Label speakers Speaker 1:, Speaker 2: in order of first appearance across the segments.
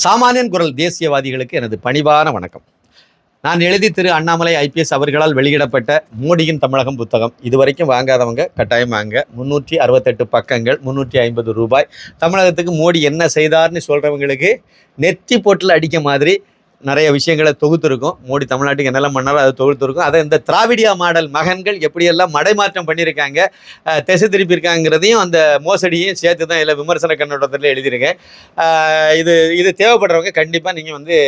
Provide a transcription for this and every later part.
Speaker 1: சாமானியன் குரல் தேசியவாதிகளுக்கு எனது பணிவான வணக்கம். நான் எழுதி திரு அண்ணாமலை ஐபிஎஸ் அவர்களால் வெளியிடப்பட்ட மோடியின் தமிழகம் புத்தகம். இதுவரைக்கும் வாங்காதவங்க கட்டாயம் வாங்க. முந்நூற்றி அறுபத்தெட்டு பக்கங்கள் முந்நூற்றி ஐம்பது ரூபாய். தமிழகத்துக்கு மோடி என்ன செய்தார்னு சொல்கிறவங்களுக்கு நெத்தி போட்டில் அடிக்க மாதிரி நிறைய விஷயங்களை தொகுத்துருக்கும். மோடி தமிழ்நாட்டுக்கு என்னெல்லாம் பண்ணாரோ அதை தொகுத்துருக்கும். அதை இந்த திராவிடியா மாடல் மகன்கள் எப்படியெல்லாம் மடைமாற்றம் பண்ணியிருக்காங்க திசை திருப்பியிருக்காங்கிறதையும் அந்த மோசடியையும் சேர்த்து தான் இல்லை விமர்சன கண்ணோட்டத்தில் எழுதியிருக்கேன். இது இது தேவைப்படுறவங்க கண்டிப்பாக நீங்கள் வந்து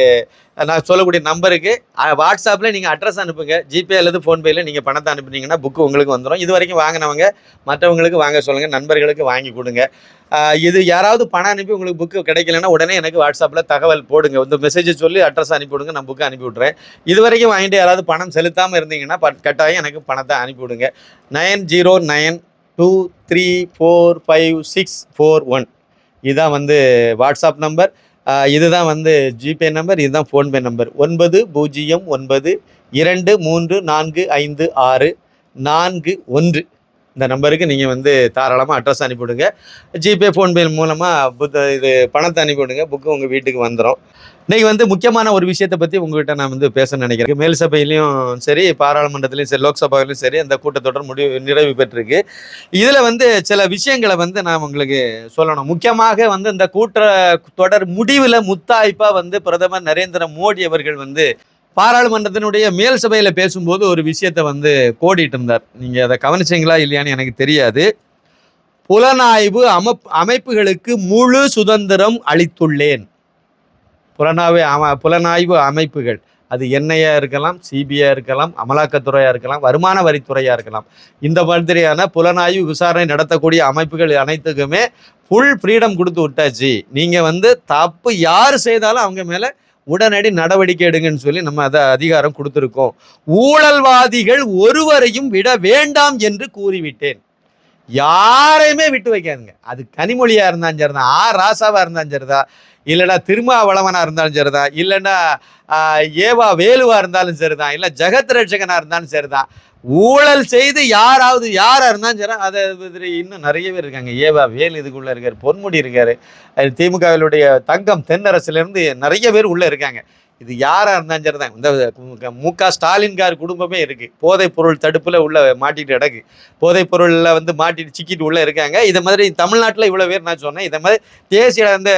Speaker 1: நான் சொல்லக்கூடிய நம்பருக்கு வாட்ஸ்அப்பில் நீங்கள் அட்ரஸ் அனுப்புங்க. ஜிபே அல்லது ஃபோன்பேயில் நீங்கள் பணத்தை அனுப்புனீங்கன்னா புக்கு உங்களுக்கு வந்துடும் இது வரைக்கும் வாங்கினவங்க மற்றவங்களுக்கு வாங்க சொல்லுங்கள் நண்பர்களுக்கு வாங்கி கொடுங்க. இது யாராவது பணம் அனுப்பி உங்களுக்கு புக்கு கிடைக்கலன்னா உடனே எனக்கு வாட்ஸ்அப்பில் தகவல் போடுங்க. இந்த மெசேஜ் சொல்லி அட்ரஸ் அனுப்பி விடுங்க நான் புக்கு அனுப்பி விட்றேன் இது வரைக்கும் வாங்கிட்டு யாராவது பணம் செலுத்தாமல் இருந்தீங்கன்னா கட்டாயம் எனக்கு பணத்தை அனுப்பி விடுங்க. Zero nine two three four five six four one. இதுதான் வந்து வாட்ஸ்அப் நம்பர். இதுதான் வந்து ஜிபே நம்பர் இதுதான் ஃபோன்பே நம்பர். ஒன்பது பூஜ்ஜியம் ஒன்பது இரண்டு மூன்று நான்கு ஐந்து ஆறு நான்கு ஒன்று. இந்த நம்பருக்கு நீங்கள் வந்து தாராளமாக அட்ரஸ் அனுப்பிவிடுங்க. ஜிபே ஃபோன்பே மூலமாக புத்த இது பணத்தை அனுப்பிவிடுங்க. புக்கு உங்கள் வீட்டுக்கு வந்துடும் இன்னைக்கு வந்து முக்கியமான ஒரு விஷயத்தை பற்றி உங்ககிட்ட நான் வந்து பேச நினைக்கிறேன். மேல் சபையிலையும் சரி பாராளுமன்றத்திலையும் சரி லோக்சபாவிலையும் சரி அந்த கூட்டத்தொடர் முடிவு நிறைவு பெற்றிருக்கு. இதில் வந்து சில விஷயங்களை வந்து நான் உங்களுக்கு சொல்லணும். முக்கியமாக வந்து இந்த கூட்ட தொடர் முடிவில் முத்தாய்ப்பாக வந்து பிரதமர் நரேந்திர மோடி அவர்கள் வந்து பாராளுமன்றத்தினுடைய மேல் சபையில் பேசும்போது ஒரு விஷயத்தை வந்து கோடிட்டு இருந்தார். நீங்கள் அதை கவனிச்சீங்களா இல்லையான்னு எனக்கு தெரியாது. புலனாய்வு அமப் அமைப்புகளுக்கு முழு சுதந்திரம் அளித்துள்ளேன். புலனாய்வு அம புலனாய்வு அமைப்புகள். அது என்ஐயாக இருக்கலாம் சிபிஐ இருக்கலாம் அமலாக்கத்துறையாக இருக்கலாம் வருமான வரித்துறையாக இருக்கலாம். இந்த மாதிரியான புலனாய்வு விசாரணை நடத்தக்கூடிய அமைப்புகள் அனைத்துக்குமே ஃபுல் ஃப்ரீடம் கொடுத்து விட்டாச்சு. நீங்கள் வந்து தப்பு யார் செய்தாலும் அவங்க மேலே உடனடி நடவடிக்கை எடுங்கன்னு சொல்லி நம்ம அதை அதிகாரம் கொடுத்துருக்கோம். ஊழல்வாதிகள் ஒருவரையும் விட வேண்டாம் என்று கூறிவிட்டேன். யாரையுமே விட்டு வைக்காதுங்க. அது கனிமொழியாக இருந்தாலும் சரிதான். ஆ ராசாவாக இருந்தாலும் சரிதான். இல்லைன்னா திருமாவளவனாக இருந்தாலும் சரிதான். இல்லைன்னா ஏவா வேலுவாக இருந்தாலும் சரிதான். இல்லை ஜெகத் ரட்சகனாக இருந்தாலும் சரிதான். ஊழல் செய்து யாராவது யாராக இருந்தாலும் சரி அதை மாதிரி இன்னும் நிறைய பேர் இருக்காங்க. ஏவா வேலு இதுக்குள்ளே இருக்கார் பொன்முடி இருக்கார். அது திமுகவினுடைய தங்கம் தென்னரசுலேருந்து நிறைய பேர் உள்ளே இருக்காங்க. இது யாராக இருந்தாலும் சரிதான். இந்த மு க ஸ்டாலின் கார் குடும்பமே இருக்குது போதைப் பொருள் தடுப்பில் உள்ள மாட்டிட்டு கிடக்கு. போதைப் பொருளில் வந்து மாட்டிட்டு சிக்கிட்டு உள்ளே இருக்காங்க. இதை மாதிரி தமிழ்நாட்டில் இவ்வளோ பேர் நான் சொன்னேன். இதை மாதிரி தேசிய அந்த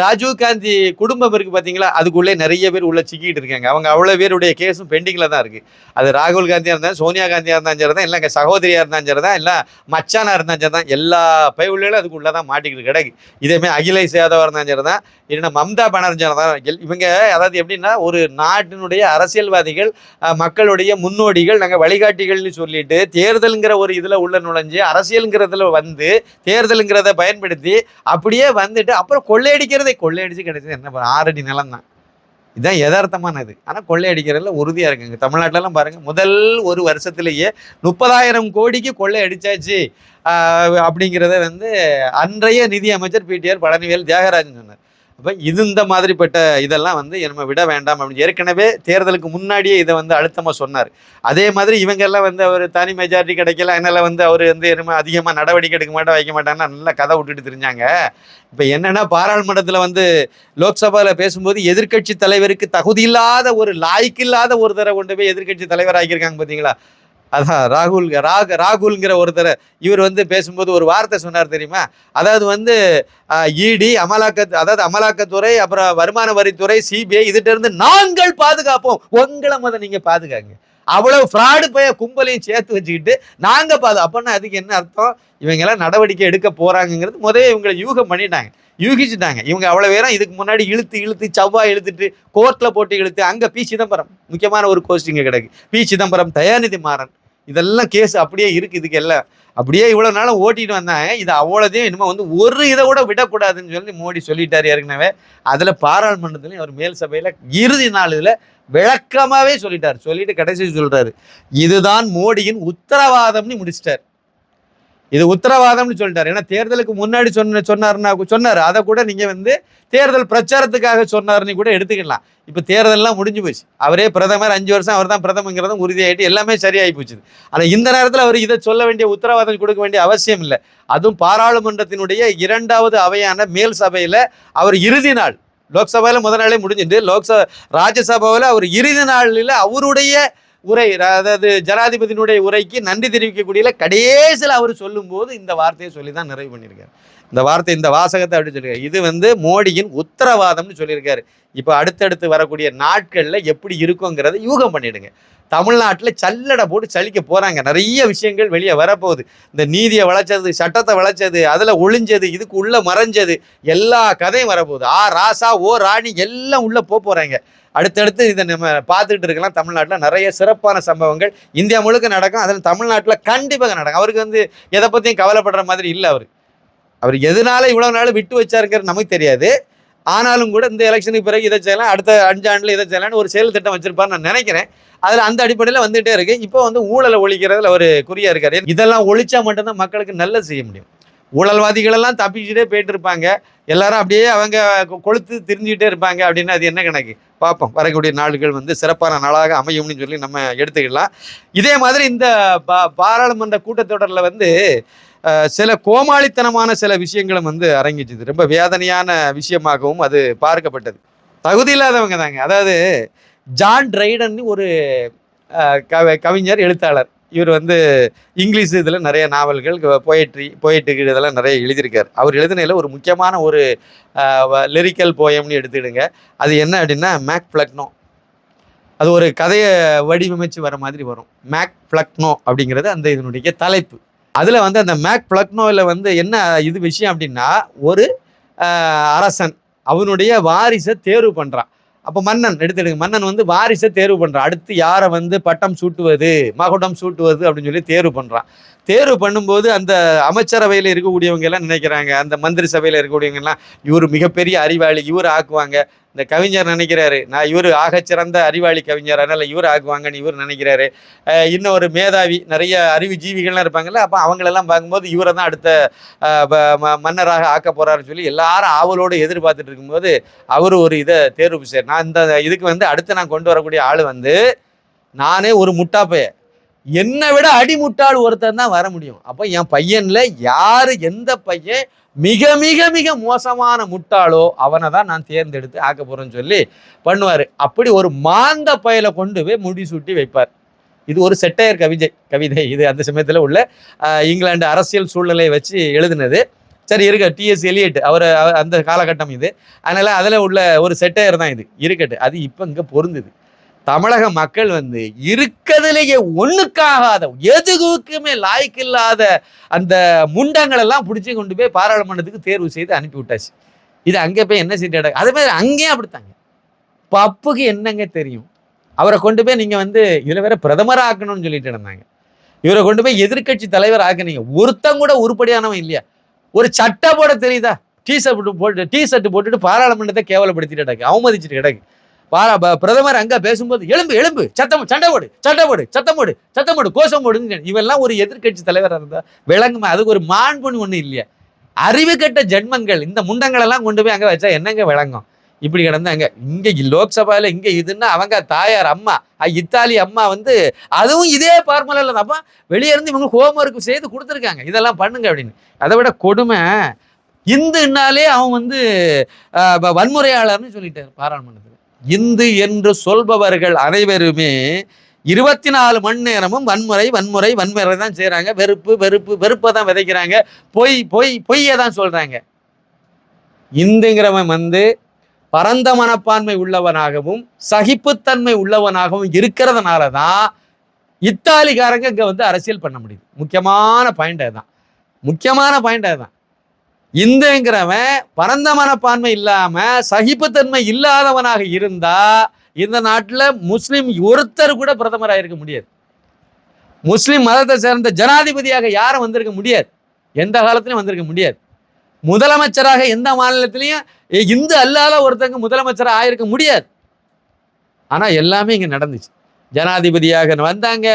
Speaker 1: ராஜீவ் காந்தி குடும்பம் இருக்குது பார்த்தீங்களா அதுக்குள்ளே நிறைய பேர் உள்ளே சிக்கிட்டு இருக்காங்க. அவங்க அவ்வளோ பேருடைய கேஸும் பெண்டிங்கில் தான் இருக்குது அது ராகுல் காந்தியாக இருந்தால் சோனியா காந்தியாக இருந்தாலும் சரி தான் இல்லை எங்கள் சகோதரியாக இருந்தாலும் சரி தான் இல்லை மச்சானாக இருந்தாலும் சரி தான் எல்லா பயவுள்ளையும் அதுக்குள்ளே தான் மாட்டிக்கிட்டு கிடக்கு. இதேமாதிரி அகிலேஷ் யாதவாக இருந்தாலும் சரி தான் இல்லைன்னா மம்தா பானர்ஜி தான். இவங்க அதாவது எப்படின்னா ஒரு நாட்டினுடைய அரசியல்வாதிகள் மக்களுடைய முன்னோடிகள் நாங்கள் வழிகாட்டிகள்னு சொல்லிட்டு தேர்தலுங்கிற ஒரு இதில் உள்ள நுழைஞ்சு அரசியலுங்கிறதுல வந்து தேர்தலுங்கிறத பயன்படுத்தி அப்படியே வந்துட்டு அப்புறம் கொள்ளையடிக்கிறதை கொள்ளையடிச்சு கிடைச்சது என்ன பண்ண? ஆறடி நிலம் தான் இதுதான் யதார்த்தமானது. ஆனால் கொள்ளையடிக்கிறதுல உறுதியாக இருக்குங்க. தமிழ்நாட்டிலலாம் பாருங்கள் முதல் ஒரு வருஷத்துலேயே முப்பதாயிரம் கோடிக்கு கொள்ளை அடித்தாச்சு அப்படிங்கிறத வந்து அன்றைய நிதி அமைச்சர் பிடிஆர் பழனிவேல் தியாகராஜன் சொன்னார். அப்போ இது இந்த மாதிரிப்பட்ட இதெல்லாம் வந்து நம்ம விட வேண்டாம் அப்படின்னு ஏற்கனவே தேர்தலுக்கு முன்னாடியே இதை வந்து அழுத்தமாக சொன்னார். அதே மாதிரி இவங்கெல்லாம் வந்து அவர் தனி மெஜாரிட்டி கிடைக்கல அதனால் வந்து அவர் வந்து என்ன அதிகமாக நடவடிக்கை எடுக்க மாட்டேன் வைக்க மாட்டாங்கன்னா நல்லா கதை விட்டுட்டு தெரிஞ்சாங்க. இப்போ என்னென்னா பாராளுமன்றத்தில் வந்து லோக்சபாவில் பேசும்போது எதிர்க்கட்சி தலைவருக்கு தகுதியில்லாத ஒரு லாய்க்கி இல்லாத ஒரு தடவை கொண்டு போய் எதிர்க்கட்சி தலைவர் ஆகியிருக்காங்க பார்த்தீங்களா அதான் ராகுல் ராக ராகுல்ங்கிற ஒருத்தர் இவர் வந்து பேசும்போது ஒரு வார்த்தை சொன்னார் தெரியுமா? அதாவது வந்து இடி அமலாக்க அதாவது அமலாக்கத்துறை அப்புறம் வருமான வரித்துறை சிபிஐ இதுட்ட இருந்து நாங்கள் பாதுகாப்போம். உங்களை முத நீங்கள் பாதுகாங்க. அவ்வளவு ஃப்ராடு போய் கும்பலையும் சேர்த்து வச்சுக்கிட்டு நாங்கள் பாது அப்பன்னா அதுக்கு என்ன அர்த்தம்? இவங்கெல்லாம் நடவடிக்கை எடுக்க போகிறாங்கங்கிறது முதல்ல இவங்களை யூகம் பண்ணிட்டாங்க. யூகிச்சுட்டாங்க. இவங்க அவ்வளோ பேரும் இதுக்கு முன்னாடி இழுத்து இழுத்து செவ்வாய் இழுத்துட்டு கோர்ட்டில் போட்டு இழுத்து அங்கே பி சிதம்பரம் முக்கியமான ஒரு கோஸ்டிங்க கிடக்கு. பி சிதம்பரம் தயாநிதி மாறன். இதெல்லாம் கேஸ் அப்படியே இருக்கு இதுக்கு எல்லாம் அப்படியே இவ்வளோ நாளும் ஓட்டிட்டு வந்தாங்க இது அவ்வளோதையும் இனிமே வந்து ஒரு இதை கூட விடக்கூடாதுன்னு சொல்லி மோடி சொல்லிட்டார் ஏற்கனவே. அதில் பாராளுமன்றத்துலையும் அவர் மேல் சபையில் இறுதி நாள் விளக்கமாகவே சொல்லிட்டார். சொல்லிட்டு கடைசி சொல்கிறாரு இதுதான் மோடியின் உத்தரவாதம்னு முடிச்சிட்டார். இது உத்தரவாதம்னு சொல்லிட்டார். ஏன்னா தேர்தலுக்கு முன்னாடி சொன்ன சொன்னார்னா சொன்னார். அதை கூட நீங்கள் வந்து தேர்தல் பிரச்சாரத்துக்காக சொன்னார்னு கூட எடுத்துக்கலாம். இப்போ தேர்தல்லாம் முடிஞ்சு போச்சு. அவரே பிரதமர் அஞ்சு வருஷம் அவர் தான் பிரதமங்கிறதும் உறுதியாகிட்டு எல்லாமே சரியாகி போச்சு. ஆனால் இந்த நேரத்தில் அவர் இதை சொல்ல வேண்டிய உத்தரவாதம் கொடுக்க வேண்டிய அவசியம் இல்லை. அதுவும் பாராளுமன்றத்தினுடைய இரண்டாவது அவையான மேல் சபையில் அவர் இறுதி நாள் லோக்சபாவில் முதல் நாளே முடிஞ்சுட்டு லோக்சபா ராஜ்யசபாவில் அவர் இறுதி நாளில் அவருடைய உரை அதாவது ஜனாதிபதியினுடைய உரைக்கு நன்றி தெரிவிக்கக்கூடிய கடைசியில் அவர் சொல்லும்போது இந்த வார்த்தையை சொல்லி தான் நிறைவு பண்ணியிருக்காரு. இந்த வார்த்தை இந்த வாசகத்தை அப்படி சொல்லியிருக்காரு. இது வந்து மோடியின் உத்தரவாதம்னு சொல்லியிருக்காரு. இப்போ அடுத்தடுத்து வரக்கூடிய நாட்களில் எப்படி இருக்குங்கிறத யூகம் பண்ணிடுங்க. தமிழ்நாட்டில் சல்லடை போட்டு சலிக்க போகிறாங்க நிறைய விஷயங்கள் வெளியே வரப்போகுது. இந்த நீதியை வளைச்சது சட்டத்தை வளைச்சது அதில் ஒளிஞ்சது இதுக்கு உள்ளே மறைஞ்சது எல்லா கதையும் வரப்போகுது. ஆ ராசா ஓ ராணி எல்லாம் உள்ளே போக போகிறாங்க அடுத்தடுத்து இதை நம்ம பார்த்துக்கிட்டு இருக்கலாம். தமிழ்நாட்டில் நிறைய சிறப்பான சம்பவங்கள் இந்தியா முழுக்க நடக்கும். அதில் தமிழ்நாட்டில் கண்டிப்பாக நடக்கும். அவருக்கு வந்து எதை பற்றியும் கவலைப்படுற மாதிரி இல்லை அவர். அவர் எதனால இவ்வளோ நாள் விட்டு வச்சாருங்கிறது நமக்கு தெரியாது. ஆனாலும் கூட இந்த எலெக்ஷனுக்கு பிறகு இதை செய்யலாம் அடுத்த அஞ்சு ஆண்டில் இதை செய்யலாம்னு ஒரு செயல் திட்டம் வச்சிருப்பான்னு நான் நினைக்கிறேன். அதில் அந்த அடிப்படையில் வந்துகிட்டே இருக்கு. இப்போ வந்து ஊழலை ஒழிக்கிறதுல ஒரு குறியா இருக்காரு. இதெல்லாம் ஒழிச்சா மட்டும்தான் மக்களுக்கு நல்லது செய்ய முடியும். ஊழல்வாதிகளெல்லாம் தப்பிச்சுட்டே போயிட்டு இருப்பாங்க எல்லாரும் அப்படியே அவங்க கொ- கொழுத்து திரிஞ்சுக்கிட்டே இருப்பாங்க அப்படின்னு அது என்ன கணக்கு? பார்ப்போம். வரக்கூடிய நாடுகள் வந்து சிறப்பான நாளாக அமையும்னு சொல்லி நம்ம எடுத்துக்கலாம் இதே மாதிரி இந்த பா பாராளுமன்ற கூட்டத்தொடரில் வந்து சில கோமாளித்தனமான சில விஷயங்களும் வந்து அரங்கிச்சுது ரொம்ப வேதனையான விஷயமாகவும் அது பார்க்கப்பட்டது. தகுதி இல்லாதவங்க தாங்க. அதாவது ஜான் ட்ரைடன் ஒரு கவ கவிஞர் எழுத்தாளர். இவர் வந்து இங்கிலீஷ் இதில் நிறைய நாவல்கள் போயட்ரி போயிட்டு இதெல்லாம் நிறைய எழுதியிருக்கார். அவர் எழுதினையில் ஒரு முக்கியமான ஒரு லிரிக்கல் போயம்னு எடுத்துக்கிடுங்க. அது என்ன அப்படின்னா மேக் ஃப்ளக்னோ அது ஒரு கதையை வடிவமைச்சு வர மாதிரி வரும். மேக் ஃப்ளக்னோ அப்படிங்கிறது அந்த இதனுடைய தலைப்பு. அதில் வந்து அந்த மேக் பிளக்னோவில் வந்து என்ன இது விஷயம் அப்படின்னா ஒரு அரசன் அவனுடைய வாரிசை தேர்வு பண்ணுறான் அப்போ மன்னன் எடுத்துடுங்க மன்னன் வந்து வாரிசை தேர்வு பண்ணுறான் அடுத்து யாரை வந்து பட்டம் சூட்டுவது மகுடம் சூட்டுவது அப்படின்னு சொல்லி தேர்வு பண்ணுறான் தேர்வு பண்ணும்போது அந்த அமைச்சரவையில் இருக்கக்கூடியவங்க எல்லாம் நினைக்கிறாங்க. அந்த மந்திரி சபையில் இருக்கக்கூடியவங்க எல்லாம் இவர் மிகப்பெரிய அறிவாளி இவர் ஆக்குவாங்க. இந்த கவிஞர் நினைக்கிறாரு நான் இவர் ஆகச்சிறந்த அறிவாளி கவிஞர் அதனால் இவர் ஆக்குவாங்கன்னு இவர் நினைக்கிறாரு. இன்னும் ஒரு மேதாவி நிறைய அறிவு ஜீவிகள்லாம் இருப்பாங்கல்ல அப்போ அவங்களெல்லாம் பார்க்கும்போது இவரை தான் அடுத்த ப- ம- மன்னராக ஆக்க போகிறாருன்னு சொல்லி எல்லாரும் ஆவலோடு எதிர்பார்த்துட்டு இருக்கும்போது அவர் ஒரு இதை தேர்வு செய்ய நான் இந்த இதுக்கு வந்து அடுத்து நான் கொண்டு வரக்கூடிய ஆள் வந்து நானே ஒரு முட்டாப்பைய என்னை விட அடிமுட்டாள் ஒருத்தர் தான் வர முடியும். அப்போ என் பையனில் யார் எந்த பையன் மிக மிக மிக மோசமான முட்டாளோ அவனை தான் நான் தேர்ந்தெடுத்து ஆக்க போகிறேன்னு சொல்லி பண்ணுவார். அப்படி ஒரு மாந்த பயலை கொண்டு போய் முடிசூட்டி வைப்பார். இது ஒரு செட்டையர் கவிதை கவிதை. இது அந்த சமயத்தில் உள்ள இங்கிலாந்து அரசியல் சூழ்நிலையை வச்சு எழுதினது. சரி இருக்க டிஎஸ் எலியட் அவர் அந்த காலகட்டம் இது. அதனால் அதில் உள்ள ஒரு செட்டையர் தான் இது. இருக்கட்டு அது இப்போ இங்கே பொருந்துது. தமிழக மக்கள் வந்து இருக்கிறதுலேயே ஒன்றுக்காகாத எதுக்குமே லாய்க்கில்லாத அந்த முண்டங்களெல்லாம் பிடிச்சி கொண்டு போய் பாராளுமன்றத்துக்கு தேர்வு செய்து அனுப்பி விட்டாச்சு இது அங்கே போய் என்ன சீட்டு அதே மாதிரி அங்கேயும் அப்படித்தாங்க. பப்புக்கு என்னங்க தெரியும்? அவரை கொண்டு போய் நீங்கள் வந்து இதில் வேற பிரதமர் ஆக்கணும்னு சொல்லிட்டு இருந்தாங்க. இவரை கொண்டு போய் எதிர்க்கட்சி தலைவர் ஆக்குனீங்க. ஒருத்தங்க கூட உருப்படியானவன் இல்லையா? ஒரு சட்டை போட தெரியுதா? டீ ஷர்ட் போட்டு டீ ஷர்ட் போட்டுட்டு பாராளுமன்றத்தை கேவலப்படுத்திட்டு கிடக்கு அவமதிச்சுட்டு கிடக்கு. பாரா ப- பிரதமர் அங்க பேசும்போது எலும்பு எலும்பு சத்தம் சண்டை போடு சண்டை போடு சத்தம் போடு சத்தம் போடு கோஷம் போடுன்னு இவெல்லாம் ஒரு எதிர்க்கட்சி தலைவராக இருந்தா விளங்குமா? அதுக்கு ஒரு மாண்புன்னு ஒன்றும் இல்லையா. அறிவு கெட்ட ஜென்மங்கள் இந்த முண்டங்களெல்லாம் கொண்டு போய் அங்க வச்சா என்னங்க விளங்கும்? இப்படி கிடந்தாங்க இங்க லோக்சபால இங்க இதுன்னா அவங்க தாயார் அம்மா இத்தாலி அம்மா வந்து அதுவும் இதே பார்முலால அப்போ வெளியே இருந்து இவங்க ஹோம்ஒர்க் செய்து கொடுத்துருக்காங்க. இதெல்லாம் பண்ணுங்க அப்படின்னு. அதை விட கொடுமை இந்துன்னாலே அவன் வந்து வன்முறையாளர்னு சொல்லிட்டார் பாராளுமன்றத்தில். இந்து என்று சொல்பவர்கள் அனைவருமே இருபத்தி நாலு மணி நேரமும் வன்முறை வன்முறை வன்முறை தான் செய்கிறாங்க வெறுப்பு வெறுப்பு வெறுப்பை தான் விதைக்கிறாங்க. பொய் பொய் பொய்யை தான் சொல்கிறாங்க இந்துங்கிறவன் வந்து பரந்த மனப்பான்மை உள்ளவனாகவும் சகிப்புத்தன்மை உள்ளவனாகவும் இருக்கிறதுனால தான் இத்தாலிக்காரங்க இங்கே வந்து அரசியல் பண்ண முடியுது. முக்கியமான பாயிண்ட் அதுதான். முக்கியமான பாயிண்ட் அதுதான். இந்துங்கிறவன் பரந்த மனப்பான்மை இல்லாம சகிப்புத்தன்மை இல்லாதவனாக இருந்தா இந்த நாட்டில் முஸ்லிம் ஒருத்தர் கூட பிரதமராக இருக்க முடியாது. முஸ்லிம் மதத்தை சேர்ந்த ஜனாதிபதியாக யாரும் வந்திருக்க முடியாது. எந்த காலத்திலையும் வந்திருக்க முடியாது. முதலமைச்சராக எந்த மாநிலத்திலையும் இந்து அல்லாத ஒருத்தங்க முதலமைச்சராக ஆயிருக்க முடியாது. ஆனால் எல்லாமே இங்கே நடந்துச்சு. ஜனாதிபதியாக வந்தாங்க.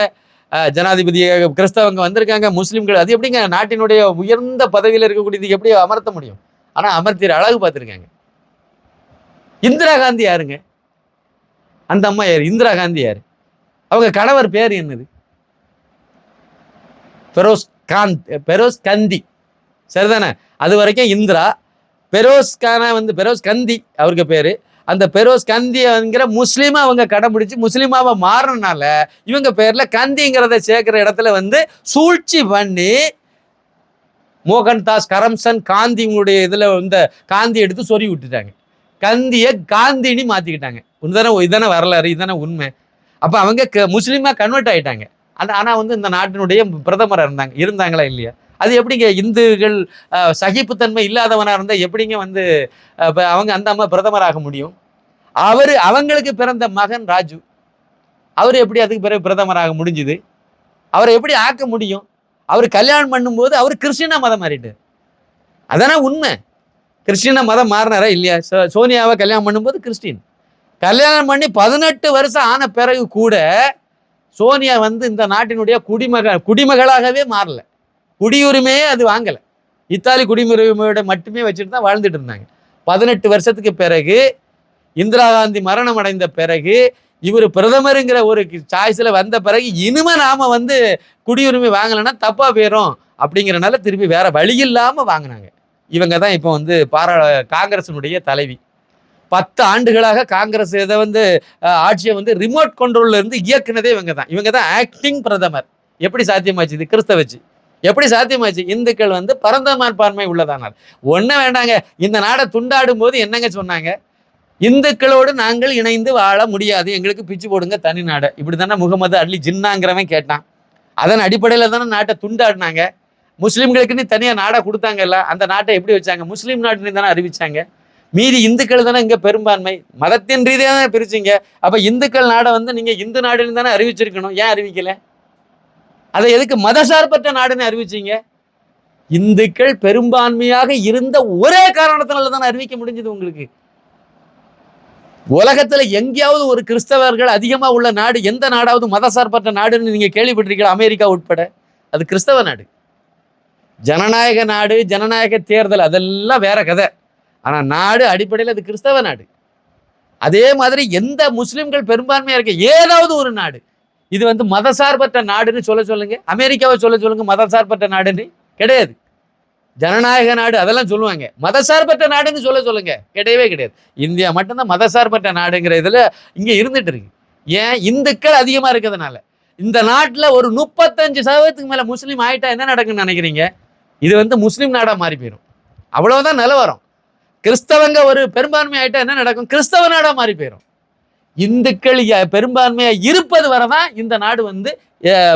Speaker 1: ஜனாதிபதியாக கிறிஸ்தவங்க வந்திருக்காங்க முஸ்லீம்கள் அது எப்படிங்க நாட்டினுடைய உயர்ந்த பதவியில் இருக்கக்கூடியது எப்படி அமர்த்த முடியும்? ஆனா அமர்த்திற அழகு பார்த்துருக்காங்க. இந்திரா காந்தி யாருங்க? அந்த அம்மா யாரு? இந்திரா காந்தி யாரு? அவங்க கணவர் பேர் என்னது? பெரோஸ் காந்த் பெரோஸ் கந்தி சரிதானே? அது வரைக்கும் இந்திரா பெரோஸ்கான வந்து பெரோஸ் கந்தி அவருக்கு பேரு. அந்த பெரோஸ் கந்திங்கிற முஸ்லீமா அவங்க கடைபிடிச்சு முஸ்லீமாவை மாறினால இவங்க பேர்ல கந்திங்கிறத சேர்க்கிற இடத்துல வந்து சூழ்ச்சி பண்ணி மோகன்தாஸ் கரம்சன் காந்திங்களுடைய இதில் இந்த காந்தி எடுத்து சொறி விட்டுட்டாங்க. கந்தியை காந்தினி மாற்றிக்கிட்டாங்க இதுதானே இதுதானே வரலாறு இதுதானே உண்மை. அப்போ அவங்க க- முஸ்லீமாக கன்வெர்ட் ஆயிட்டாங்க. அந்த ஆனால் வந்து இந்த நாட்டினுடைய பிரதமராக இருந்தாங்க இருந்தாங்களா இல்லையா? அது எப்படிங்க? இந்துக்கள் சகிப்புத்தன்மை இல்லாதவனாக இருந்தால் எப்படிங்க வந்து அவங்க அந்த அம்மா பிரதமராக முடியும்? அவர் அவங்களுக்கு பிறந்த மகன் ராஜு. அவர் எப்படி அதுக்கு பிறகு பிரதமராக முடிஞ்சுது? அவரை எப்படி ஆக்க முடியும்? அவர் கல்யாணம் பண்ணும்போது அவர் கிறிஸ்டினா மதம் மாறிட்டார். அதானே உண்மை? கிறிஸ்டினா மதம் மாறினாரா இல்லையா? சோ- சோனியாவை கல்யாணம் பண்ணும்போது கிறிஸ்டின். கல்யாணம் பண்ணி பதினெட்டு வருஷம் ஆன பிறகு கூட சோனியா வந்து இந்த நாட்டினுடைய குடிமக குடிமகளாகவே மாறல. குடியுரிமையே அது வாங்கலை. இத்தாலி குடியுரிமையோட மட்டுமே வச்சுட்டு தான் வாழ்ந்துட்டு இருந்தாங்க. பதினெட்டு வருஷத்துக்கு பிறகு இந்திரா காந்தி மரணம் அடைந்த பிறகு இவர் பிரதமருங்கிற ஒரு சாய்ஸில் வந்த பிறகு இனிமே நாம் வந்து குடியுரிமை வாங்கலைன்னா தப்பாக போயிடும் அப்படிங்கிறனால திருப்பி வேற வழி இல்லாமல் வாங்கினாங்க. இவங்க தான் இப்போ வந்து பாரா காங்கிரஸினுடைய தலைவி. பத்து ஆண்டுகளாக காங்கிரஸ் இதை வந்து ஆட்சியை வந்து ரிமோட் கண்ட்ரோல்ல இருந்து இயக்குனதே இவங்க தான். இவங்க தான் ஆக்டிங் பிரதமர். எப்படி சாத்தியமாச்சு இது? கிறிஸ்தவச்சு. எப்படி சாத்தியமாச்சு? இந்துக்கள் வந்து பரந்த மனப்பான்மை உள்ளதானார். ஒன்றும் வேண்டாங்க. இந்த நாடை துண்டாடும் போது என்னங்க சொன்னாங்க? இந்துக்களோடு நாங்கள் இணைந்து வாழ முடியாது. எங்களுக்கு பிச்சு போடுங்க தனி நாடு. இப்படி தானே முகமது அலி ஜின்னாங்கிறவன் கேட்டான். அதன் அடிப்படையில் தானே நாட்டை துண்டாடினாங்க. முஸ்லீம்களுக்குன்னு தனியாக நாடாக கொடுத்தாங்கல்ல அந்த நாட்டை எப்படி வச்சாங்க? முஸ்லீம் நாட்டுன்னு தானே அறிவிச்சாங்க. மீதி இந்துக்கள் தானே இங்கே பெரும்பான்மை. மதத்தின் ரீதியாக தானே பிரிச்சிங்க. அப்போ இந்துக்கள் நாடை வந்து நீங்கள் இந்து நாடுன்னு தானே அறிவிச்சிருக்கணும். ஏன் அறிவிக்கலை? அதை எதுக்கு மதசார்பற்ற நாடுன்னு அறிவிச்சீங்க? இந்துக்கள் பெரும்பான்மையாக இருந்த ஒரே காரணத்தினால தான் அறிவிக்க முடிஞ்சது உங்களுக்கு. உலகத்துல எங்கேயாவது ஒரு கிறிஸ்தவர்கள் அதிகமா உள்ள நாடு எந்த நாடாவது மதசார்பற்ற நாடுன்னு நீங்க கேள்விப்பட்டிருக்கீங்களா? அமெரிக்கா உட்பட. அது கிறிஸ்தவ நாடு. ஜனநாயக நாடு ஜனநாயக தேர்தல் அதெல்லாம் வேற கதை. ஆனா நாடு அடிப்படையில் அது கிறிஸ்தவ நாடு. அதே மாதிரி எந்த முஸ்லிம்கள் பெரும்பான்மையா இருக்க ஏதாவது ஒரு நாடு. இது வந்து மதசார்பற்ற நாடுன்னு சொல்ல சொல்லுங்க. அமெரிக்காவை சொல்ல சொல்லுங்க மதசார்பற்ற நாடுன்னு. கிடையாது. ஜனநாயக நாடு அதெல்லாம் சொல்லுவாங்க. மதசார்பற்ற நாடுன்னு சொல்ல சொல்லுங்க. கிடையவே கிடையாது. இந்தியா மட்டும்தான் மதசார்பற்ற நாடுங்கிற இதில் இங்கே இருந்துட்டு இருக்கு. ஏன்? இந்துக்கள் அதிகமாக இருக்கிறதுனால. இந்த நாட்டில் ஒரு முப்பத்தஞ்சு சதவீதத்துக்கு மேலே முஸ்லீம் ஆகிட்டா என்ன நடக்குன்னு நினைக்கிறீங்க? இது வந்து முஸ்லீம் நாடாக மாறி போயிடும் அவ்வளோதான் நிலவரம். கிறிஸ்தவங்க ஒரு பெரும்பான்மை ஆகிட்டா என்ன நடக்கும்? கிறிஸ்தவ நாடாக மாறி போயிடும் இந்துக்கள் பெரும்பான்மையாக இருப்பது வரதான் இந்த நாடு வந்து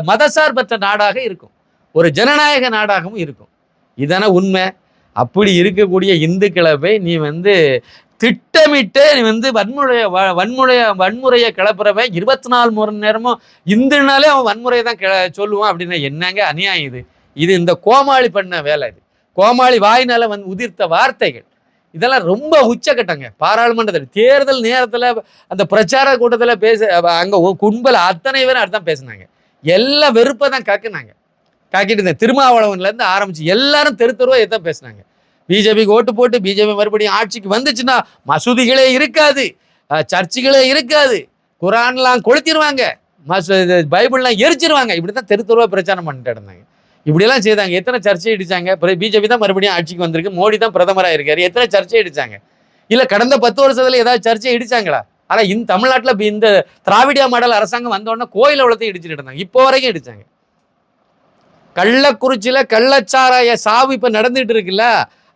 Speaker 1: மதசார்பற்ற நாடாக இருக்கும். ஒரு ஜனநாயக நாடாகவும் இருக்கும். இதான உண்மை. அப்படி இருக்கக்கூடிய இந்துக்களை போய் நீ வந்து திட்டமிட்டு நீ வந்து வன்முறைய வ- வன்முறைய வன்முறையை கிளப்புறவன் இருபத்தி நாலு மணி நேரமும் இந்துனாலே அவன் வன்முறையை தான் கிள சொல்லுவான் அப்படின்னா என்னங்க அநியாயம் இது? இது இந்த கோமாளி பண்ண வேலை இது. கோமாளி வாயினால வந்து உதிர்த்த வார்த்தைகள். இதெல்லாம் ரொம்ப உச்சக்கட்டங்க. பாராளுமன்றத்தில் தேர்தல் நேரத்தில் அந்த பிரச்சார கூட்டத்தில் பேச அங்கே கும்பல் அத்தனை பேரும் அதுதான் பேசுனாங்க. எல்லாம் வெறுப்பை தான் கக்குனாங்க. காக்கிட்டு இருந்தேன் திருமாவளவன்லேருந்து ஆரம்பிச்சு எல்லாரும் தெரு தெருவா இதான் பேசுனாங்க. பிஜேபிக்கு ஓட்டு போட்டு பிஜேபி மறுபடியும் ஆட்சிக்கு வந்துச்சுன்னா மசூதிகளே இருக்காது. சர்ச்சுகளே இருக்காது. குரான்லாம் கொளுத்திடுவாங்க மசூ இது பைபிள்லாம் எரிச்சிருவாங்க. இப்படி தான் தெரு தெருவா பிரச்சாரம் பண்ணிட்டு இருந்தாங்க இப்படியெல்லாம் செய்தாங்க. எத்தனை சர்ச்சை அடிச்சாங்க பிஜேபி தான் மறுபடியும் ஆட்சிக்கு வந்திருக்கு. மோடி தான் பிரதமராக இருக்காரு. எத்தனை சர்ச்சை அடித்தாங்க இல்லை கடந்த பத்து வருஷத்தில் ஏதாவது சர்ச்சை இடிச்சாங்களா? ஆனால் இந்த தமிழ்நாட்டில் இந்த திராவிடியா மாடல் அரசாங்கம் வந்தோடனே கோயில் கோயிலை இடிச்சுட்டு இருந்தாங்க. இப்போ வரைக்கும் இடித்தாங்க கள்ளக்குறிச்சியில் கள்ளச்சாராய சாவு இப்போ நடந்துட்டு இருக்குல்ல?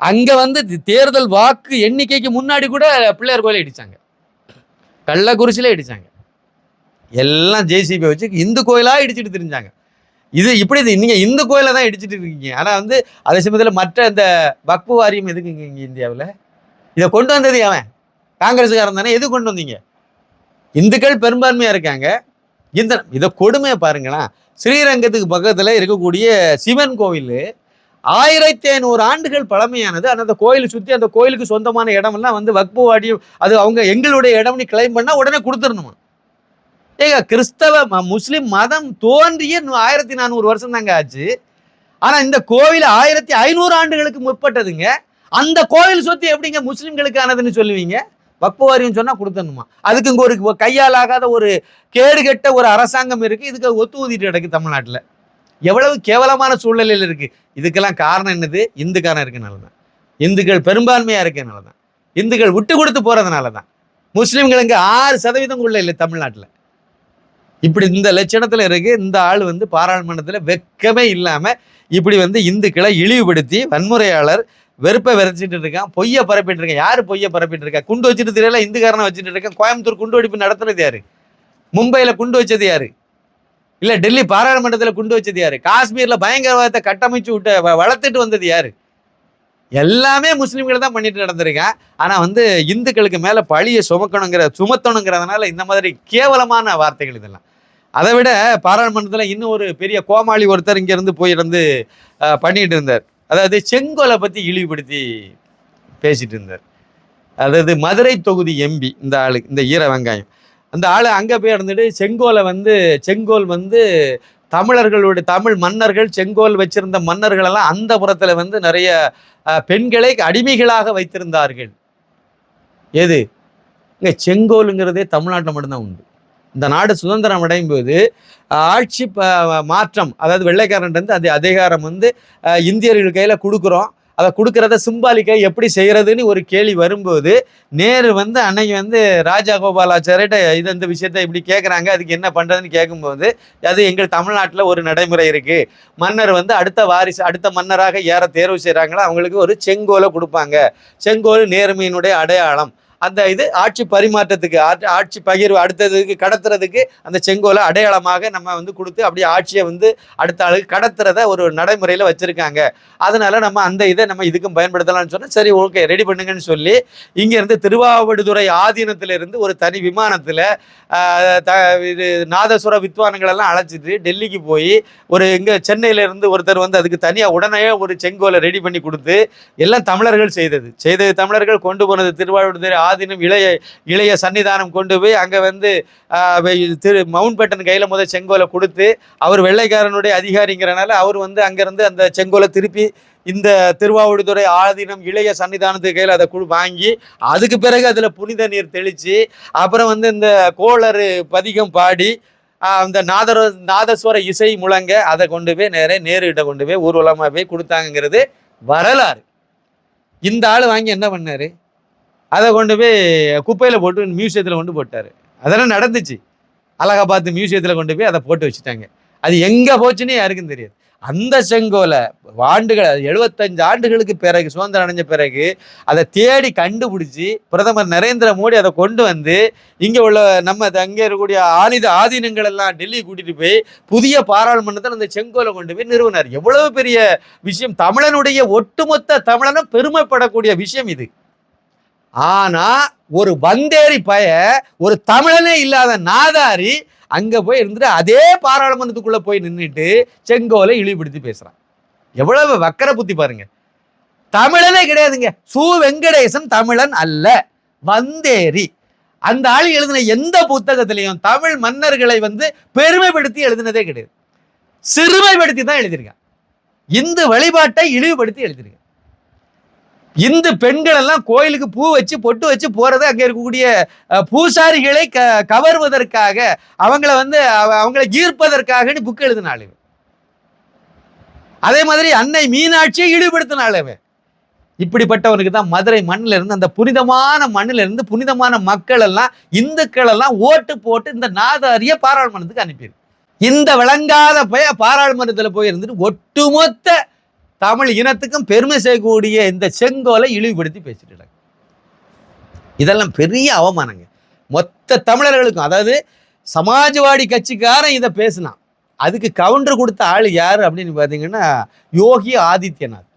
Speaker 1: அங்கே வந்து தேர்தல் வாக்கு எண்ணிக்கைக்கு முன்னாடி கூட பிள்ளையார் கோயிலை இடித்தாங்க கள்ளக்குறிச்சியில் இடித்தாங்க எல்லாம் ஜேசிபி வச்சு இந்து கோயிலாக இடிச்சிட்டு தெரிஞ்சாங்க. இது இப்படி இது நீங்க இந்து கோயிலை தான் இடிச்சிட்டு இருக்கீங்க. ஆனால் வந்து அதே சமயத்தில் மற்ற இந்த வக்பு வாரியம் எதுக்குங்க இங்கே இந்தியாவில்? இதை கொண்டு வந்தது அவன் காங்கிரஸுக்காரன் தானே. எது கொண்டு வந்தீங்க? இந்துக்கள் பெரும்பான்மையாக இருக்காங்க. இந்த இதை கொடுமையை பாருங்களேன். ஸ்ரீரங்கத்துக்கு பக்கத்தில் இருக்கக்கூடிய சிவன் கோவில் ஆயிரத்தி ஐநூறு ஆண்டுகள் பழமையானது. ஆனால் அந்த கோயிலை சுற்றி அந்த கோயிலுக்கு சொந்தமான இடமெல்லாம் வந்து வக்பு வாடியும் அது அவங்க எங்களுடைய இடம்னு கிளைம் பண்ணால் உடனே கொடுத்துடணுமா? ஏங்க கிறிஸ்தவ ம- முஸ்லிம் மதம் தோன்றிய ஆயிரத்தி நானூறு வருஷம் தாங்க ஆச்சு. ஆனால் இந்த கோவில் ஆயிரத்தி ஐநூறு ஆண்டுகளுக்கு முற்பட்டதுங்க. அந்த கோவில் சொத்து எப்படிங்க முஸ்லிம்களுக்கானதுன்னு சொல்லுவீங்க? வக்பு வாரியம் சொன்னால் கொடுத்துடணுமா அதுக்கு இங்கே ஒரு கையால் ஆகாத ஒரு கேடு கெட்ட ஒரு அரசாங்கம் இருக்கு. இதுக்கு ஒத்து ஊதிட்டு கிடக்கு தமிழ்நாட்டில். எவ்வளவு கேவலமான சூழ்நிலையில் இருக்கு. இதுக்கெல்லாம் காரணம் என்னது? இந்துக்காரன் இருக்கனால தான். இந்துக்கள் பெரும்பான்மையா இருக்கனால தான். இந்துக்கள் விட்டு கொடுத்து போகிறதுனால தான். முஸ்லீம்களுக்கு ஆறு சதவீதம் உள்ள இல்லை தமிழ்நாட்டில். இப்படி இந்த லட்சணத்தில் இருக்கு. இந்த ஆள் வந்து பாராளுமன்றத்தில் வெக்கமே இல்லாமல் இப்படி வந்து இந்துக்களை இழிவுபடுத்தி வன்முறையாளர் வெறுப்பை விதைச்சிட்டு இருக்கான் பொய்யை பரப்பிட்டு இருக்கான். யார் பொய்யை பரப்பிட்டு இருக்கா? குண்டு வச்சுட்டு தெரியல இந்துக்காரனை வச்சுட்டு இருக்கான் கோயம்புத்தூர் குண்டு வெடிப்பு நடத்துனது யாரு? மும்பையில் குண்டு வச்சது யாரு? இல்லை டெல்லி பாராளுமன்றத்தில் குண்டு வச்சது யாரு? காஷ்மீரில் பயங்கரவாதத்தை கட்டமைச்சு விட்டு வ- வளர்த்துட்டு வந்தது யாரு? எல்லாமே முஸ்லீம்கள் தான் பண்ணிட்டு நடந்திருக்கான் ஆனால் வந்து இந்துக்களுக்கு மேலே பழியை சுமக்கணுங்கிற சுமத்தணுங்கிறதுனால இந்த மாதிரி கேவலமான வார்த்தைகள் இதெல்லாம். அதை விட பாராளுமன்றத்தில் இன்னும் ஒரு பெரிய கோமாளி ஒருத்தர் இங்கேருந்து போயிருந்து பண்ணிகிட்டு பண்ணிட்டு இருந்தார். அதாவது செங்கோலை பற்றி இழிவுபடுத்தி பேசிட்டு இருந்தார். அதாவது மதுரை தொகுதி எம்பி இந்த ஆளு இந்த ஈர வெங்காயம் அந்த ஆள் அங்கே போய் இருந்துட்டு செங்கோலை வந்து செங்கோல் வந்து தமிழர்களுடைய தமிழ் மன்னர்கள் செங்கோல் வச்சிருந்த மன்னர்கள் எல்லாம் அந்த புறத்துல வந்து நிறைய பெண்களை அடிமைகளாக வைத்திருந்தார்கள். எது? இங்க செங்கோலுங்கிறதே தமிழ்நாட்டில் மட்டும்தான் உண்டு. இந்த நாடு சுதந்திரம் அடையும் போது ஆட்சி ப- மாற்றம் அதாவது வெள்ளைக்காரன் வந்து அந்த அதிகாரம் வந்து இந்தியர்கள் கையில கொடுக்குறோம். அதை கொடுக்கறத சிம்பாலிக்காக எப்படி செய்கிறதுன்னு ஒரு கேள்வி வரும்போது நேரு வந்து அன்னைக்கு வந்து ராஜா கோபாலாச்சாரிட்ட இது இந்த விஷயத்த இப்படி கேட்குறாங்க அதுக்கு என்ன பண்ணுறதுன்னு கேட்கும்போது அது எங்கள் தமிழ்நாட்டில் ஒரு நடைமுறை இருக்குது மன்னர் வந்து அடுத்த வாரிசு அடுத்த மன்னராக ஏற தேர்வு செய்கிறாங்களோ அவங்களுக்கு ஒரு செங்கோலை கொடுப்பாங்க. செங்கோல் நேர்மையினுடைய அடையாளம். அந்த இது ஆட்சி பரிமாற்றத்துக்கு ஆட்சி- ஆட்சி பகிர்வு அடுத்ததுக்கு கடத்துறதுக்கு அந்த செங்கோலை அடையாளமாக நம்ம வந்து கொடுத்து அப்படியே ஆட்சியை வந்து அடுத்த ஆளுக்கு கடத்துறத ஒரு நடைமுறையில் வச்சுருக்காங்க. அதனால் நம்ம அந்த இதை நம்ம இதுக்கும் பயன்படுத்தலாம்னு சொன்னால் சரி ஓகே ரெடி பண்ணுங்கன்னு சொல்லி இங்கேருந்து திருவாவடுதுறை ஆதீனத்திலிருந்து ஒரு தனி விமானத்தில் த இது நாதசுர வித்வானங்களெல்லாம் அழைச்சிட்டு டெல்லிக்கு போய் ஒரு இங்கே சென்னையிலேருந்து ஒருத்தர் வந்து அதுக்கு தனியாக உடனே ஒரு செங்கோலை ரெடி பண்ணி கொடுத்து எல்லாம் தமிழர்கள் செய்தது. செய்தது தமிழர்கள் கொண்டு போனது திருவாவடுதுறை ஆதீனம் இளைய இளைய சன்னிதானம் கொண்டு போய் அங்கே வந்து திரு மவுண்ட் பேட்டன் கையில் முதல் செங்கோலை கொடுத்து அவர் வெள்ளைக்காரனுடைய அதிகாரிங்கிறனால அவர் வந்து அங்கேருந்து அந்த செங்கோலை திருப்பி இந்த திருவாவூடுதுறை ஆதீனம் இளைய சன்னிதானத்துக்கு கையில் அதை குழு வாங்கி அதுக்கு பிறகு அதில் புனித நீர் தெளித்து அப்புறம் வந்து இந்த கோளறு பதிகம் பாடி அந்த நாதர நாதஸ்வர இசை முழங்க அதை கொண்டு போய் நேரே நேருகிட்ட கொண்டு போய் ஊர்வலமாக போய் கொடுத்தாங்கங்கிறது வரலாறு. இந்த ஆள் வாங்கி என்ன பண்ணார்? அதை கொண்டு போய் குப்பையில் போட்டு மியூசியத்தில் கொண்டு போட்டார். அதெல்லாம் நடந்துச்சு. அலகாபாத் மியூசியத்தில் கொண்டு போய் அதை போட்டு வச்சுட்டாங்க. அது எங்கே போச்சுன்னு யாருக்கும் தெரியாது. அந்த செங்கோலை ஆண்டுகள் எழுபத்தஞ்சு ஆண்டுகளுக்கு பிறகு சுதந்திரம் அடைஞ்ச பிறகு அதை தேடி கண்டுபிடிச்சி பிரதமர் நரேந்திர மோடி அதை கொண்டு வந்து இங்கே உள்ள நம்ம அங்கே இருக்கக்கூடிய ஆனித ஆதீனங்கள் எல்லாம் டெல்லி கூட்டிகிட்டு போய் புதிய பாராளுமன்றத்தில் அந்த செங்கோலை கொண்டு போய் நிறுவனார். எவ்வளவு பெரிய விஷயம். தமிழனுடைய ஒட்டுமொத்த தமிழனும் பெருமைப்படக்கூடிய விஷயம் இது. ஆனால் ஒரு வந்தேரி பய ஒரு தமிழனே இல்லாத நாதாரி அங்கே போய் இருந்துட்டு அதே பாராளுமன்றத்துக்குள்ளே போய் நின்றுட்டு செங்கோலை இழிவுபடுத்தி பேசுகிறான் எவ்வளவு வக்கர புத்தி பாருங்க. தமிழனே கிடையாதுங்க. சு. வெங்கடேசன் தமிழன் அல்ல. வந்தேரி. அந்த ஆள் எழுதின எந்த புத்தகத்திலையும் தமிழ் மன்னர்களை வந்து பெருமைப்படுத்தி எழுதினதே கிடையாது. சிறுமைப்படுத்தி தான் எழுதியிருக்கான். இந்து வழிபாட்டை இழிவுபடுத்தி எழுதியிருக்கான். இந்து பெண்கள் எல்லாம் கோயிலுக்கு பூ வச்சு பொட்டு வச்சு போறது அங்க இருக்கக்கூடிய பூசாரிகளை க கவர்வதற்காக அவங்கள வந்து அவ- அவங்களை ஈர்ப்பதற்காக புக் எழுதினாள் அதே மாதிரி அன்னை மீனாட்சியை இழிவுபடுத்தினாள் இப்படிப்பட்டவனுக்கு தான் மதுரை மண்ணில இருந்து அந்த புனிதமான மண்ணில இருந்து புனிதமான மக்கள் எல்லாம் இந்துக்கள் எல்லாம் ஓட்டு போட்டு இந்த நாதாரிய பாராளுமன்றத்துக்கு அனுப்பியிருக்கு. இந்த விளங்காத பய பாராளுமன்றத்தில் போய் இருந்துட்டு ஒட்டுமொத்த தமிழ் இனத்துக்கும் பெருமை செய்யக்கூடிய இந்த செங்கோலை இழிவுபடுத்தி பேசிட்டு இருக்காங்க. இதெல்லாம் பெரிய அவமானங்க. மொத்த தமிழர்களுக்கும் அதாவது சமாஜ்வாடி கட்சிக்காரன் இதை பேசினான். அதுக்கு கவுண்டர் கொடுத்த ஆள் யார் அப்படின்னு பார்த்தீங்கன்னா யோகி ஆதித்யநாத்.